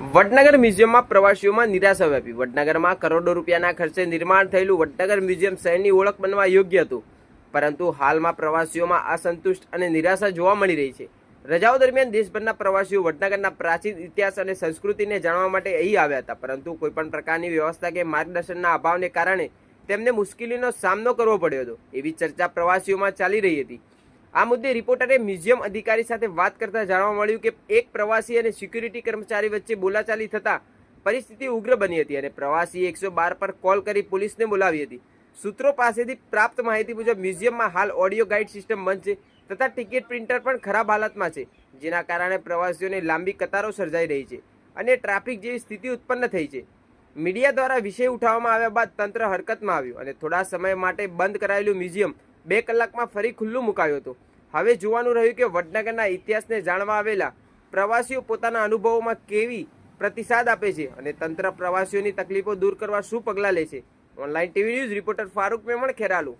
વડનગર મ્યુઝિયમમાં પ્રવાસીઓમાં નિરાશા વ્યાપી. વડનગરમાં કરોડો રૂપિયાના ખર્ચે નિર્માણ થયેલું વડનગર મ્યુઝિયમ શહેરની ઓળખ બનવા યોગ્ય હતું. પરંતુ હાલમાં પ્રવાસીઓમાં અસંતુષ્ટ અને નિરાશા જોવા મળી રહી છે. રજાઓ દરમિયાન દેશભરના પ્રવાસીઓ વડનગરના પ્રાચીન ઇતિહાસ અને સંસ્કૃતિને જાણવા માટે અહીં આવ્યા હતા. પરંતુ કોઈપણ પ્રકારની વ્યવસ્થા કે માર્ગદર્શનના અભાવને કારણે તેમને મુશ્કેલીનો સામનો કરવો પડ્યો હતો. એવી ચર્ચા પ્રવાસીઓમાં ચાલી રહી હતી. આ મુદ્દે રિપોર્ટરે મ્યુઝિયમ અધિકારી સાથે વાત કરતા જાણવા મળ્યું કે એક પ્રવાસી અને સિક્યુરિટી કર્મચારી વચ્ચે બોલાચાલી થતા પરિસ્થિતિ ઉગ્ર બની હતી અને પ્રવાસીએ એકસો બાર પર કોલ કરી પોલીસને બોલાવી હતી. સૂત્રો પાસેથી પ્રાપ્ત માહિતી મુજબ મ્યુઝિયમમાં હાલ ઓડિયો ગાઈડ સિસ્ટમ બંધ છે તથા ટિકિટ પ્રિન્ટર પણ ખરાબ હાલતમાં છે, જેના કારણે પ્રવાસીઓને લાંબી કતારો સર્જાઈ રહી છે અને ટ્રાફિક જેવી સ્થિતિ ઉત્પન્ન થઈ છે. મીડિયા દ્વારા વિષય ઉઠાવવામાં આવ્યા બાદ તંત્ર હરકતમાં આવ્યું અને થોડા સમય માટે બંધ કરાયેલું મ્યુઝિયમ બે કલાકમાં ફરી ખુલ્લું મુકાયું હતું. હવે જોવાનું રહ્યું કે વડનગરના ઇતિહાસને જાણવા આવેલા પ્રવાસીઓ પોતાના અનુભવોમાં કેવી પ્રતિસાદ આપે છે અને તંત્ર પ્રવાસીઓની તકલીફો દૂર કરવા શું પગલાં લે છે. Online TV news reporter Farooq Memon Kheralu.